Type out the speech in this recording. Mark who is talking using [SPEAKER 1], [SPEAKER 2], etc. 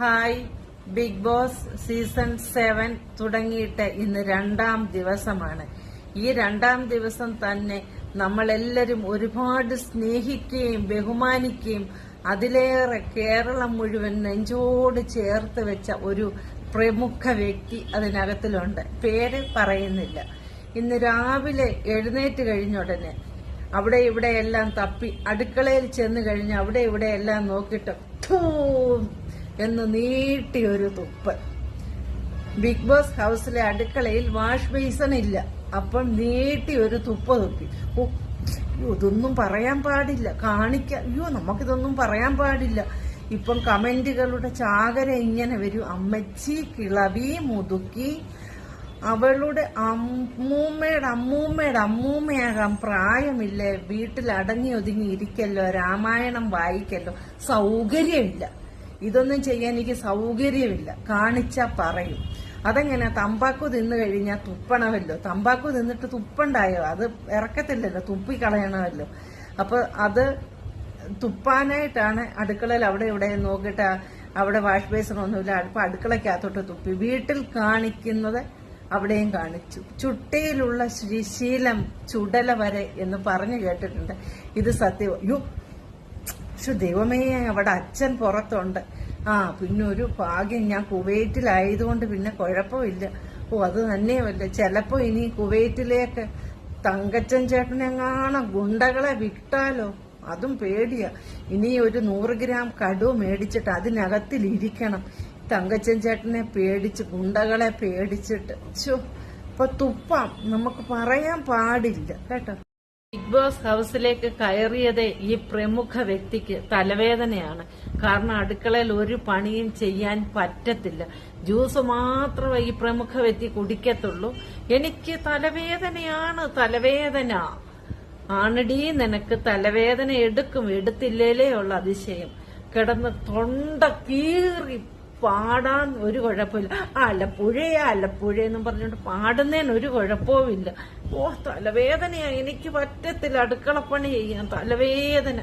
[SPEAKER 1] Hi. Big Boss season seven തുടങ്ങിയിട്ട് ഇന്ന് രണ്ടാം ദിവസമാണ്. ഈ രണ്ടാം ദിവസം തന്നെ നമ്മളെല്ലാവരും ഒരുപാട് സ്നേഹിക്കുകയും ബഹുമാനിക്കുകയും അതിലേറെ കേരളം മുഴുവൻ നെഞ്ചോട് ചേർത്ത് വെച്ച ഒരു പ്രമുഖ വ്യക്തി അതിനകത്തിലുണ്ട്. പേര് പറയുന്നില്ല. ഇന്ന് രാവിലെ എഴുന്നേറ്റ് കഴിഞ്ഞ ഉടനെ അവിടെ ഇവിടെ എല്ലാം തപ്പി അടുക്കളയിൽ ചെന്ന് കഴിഞ്ഞ് അവിടെ ഇവിടെ എല്ലാം നോക്കിയിട്ട് എന്ന് നീട്ടിയൊരു തുപ്പ് ബിഗ് ബോസ് ഹൗസിലെ അടുക്കളയിൽ വാഷ് ബേസൺ ഇല്ല. അപ്പം നീട്ടി ഒരു തുപ്പ് തുപ്പി. ഓ ഇതൊന്നും പറയാൻ പാടില്ല. കാണിക്ക അയ്യോ നമുക്കിതൊന്നും പറയാൻ പാടില്ല. ഇപ്പം കമന്റുകളുടെ ചാകര ഇങ്ങനെ വരും. അമ്മച്ചി കിളവി മുതുക്കി അവളുടെ അമ്മൂമ്മയുടെ അമ്മൂമ്മയുടെ അമ്മൂമ്മയാകാൻ പ്രായമില്ലേ? വീട്ടിൽ അടങ്ങി ഒതുങ്ങി ഇരിക്കല്ലോ. രാമായണം വായിക്കല്ലോ. സൗകര്യമില്ല. ഇതൊന്നും ചെയ്യാൻ എനിക്ക് സൗകര്യമില്ല. കാണിച്ച പറയും. അതെങ്ങനെ? തമ്പാക്കു തിന്നു കഴിഞ്ഞാൽ തുപ്പണമല്ലോ. തമ്പാക്കു തിന്നിട്ട് തുപ്പുണ്ടായോ? അത് ഇറക്കത്തില്ലല്ലോ. തുപ്പി കളയണമല്ലോ അപ്പൊ അത് തുപ്പാനായിട്ടാണ് അടുക്കളയിൽ അവിടെ ഇവിടെ നോക്കിയിട്ട് അവിടെ വാഷ് ബേസിൻ ഒന്നുമില്ല. അപ്പൊ അടുക്കളയ്ക്കകത്തോട്ട് തുപ്പി. വീട്ടിൽ കാണിക്കുന്നത് അവിടെയും കാണിച്ചു. ചുട്ടയിലുള്ള ശ്രീശീലം ചുടല വരെ എന്ന് പറഞ്ഞു കേട്ടിട്ടുണ്ട്. ഇത് സത്യം. യു പക്ഷെ ദൈവമേ അവിടെ അച്ഛൻ പുറത്തുണ്ട്. ആ പിന്നെ ഒരു ഭാഗ്യം ഞാൻ കുവൈറ്റിലായതുകൊണ്ട് പിന്നെ കുഴപ്പമില്ല. ഓ അത് തന്നെയുമല്ല. ചിലപ്പോ ഇനി കുവൈറ്റിലേക്ക് തങ്കച്ചൻ ചേട്ടനെ കാണാം ഗുണ്ടകളെ വിട്ടാലോ? അതും പേടിയാ. ഇനി ഒരു നൂറ് ഗ്രാം കടു മേടിച്ചിട്ട് അതിനകത്തിലിരിക്കണം. തങ്കച്ചൻ ചേട്ടനെ പേടിച്ച് ഗുണ്ടകളെ പേടിച്ചിട്ട്. ചോ ഇപ്പൊ തുപ്പാം. നമുക്ക് പറയാൻ പാടില്ല. കേട്ടോ. ബിഗ് ബോസ് ഹൗസിലേക്ക് കയറിയത് ഈ പ്രമുഖ വ്യക്തിക്ക് തലവേദനയാണ്. കാരണം അടുക്കളയിൽ ഒരു പണിയും ചെയ്യാൻ പറ്റത്തില്ല. ജ്യൂസ് മാത്രമേ ഈ പ്രമുഖ വ്യക്തി കുടിക്കത്തുള്ളൂ. എനിക്ക് തലവേദനയാണ് തലവേദന. ആണടി നിനക്ക് തലവേദന എടുക്കും. എടുത്തില്ലേലേ ഉള്ള അതിശയം. കിടന്ന് തൊണ്ട കീറി പാടാൻ ഒരു കുഴപ്പമില്ല. ആലപ്പുഴയാ ആലപ്പുഴ എന്നും പറഞ്ഞുകൊണ്ട് പാടുന്നതിന് ഒരു കുഴപ്പവുമില്ല. ഓ തലവേദനയാ. എനിക്ക് പറ്റത്തില്ല. അടുക്കളപ്പണി ചെയ്യാൻ തലവേദന.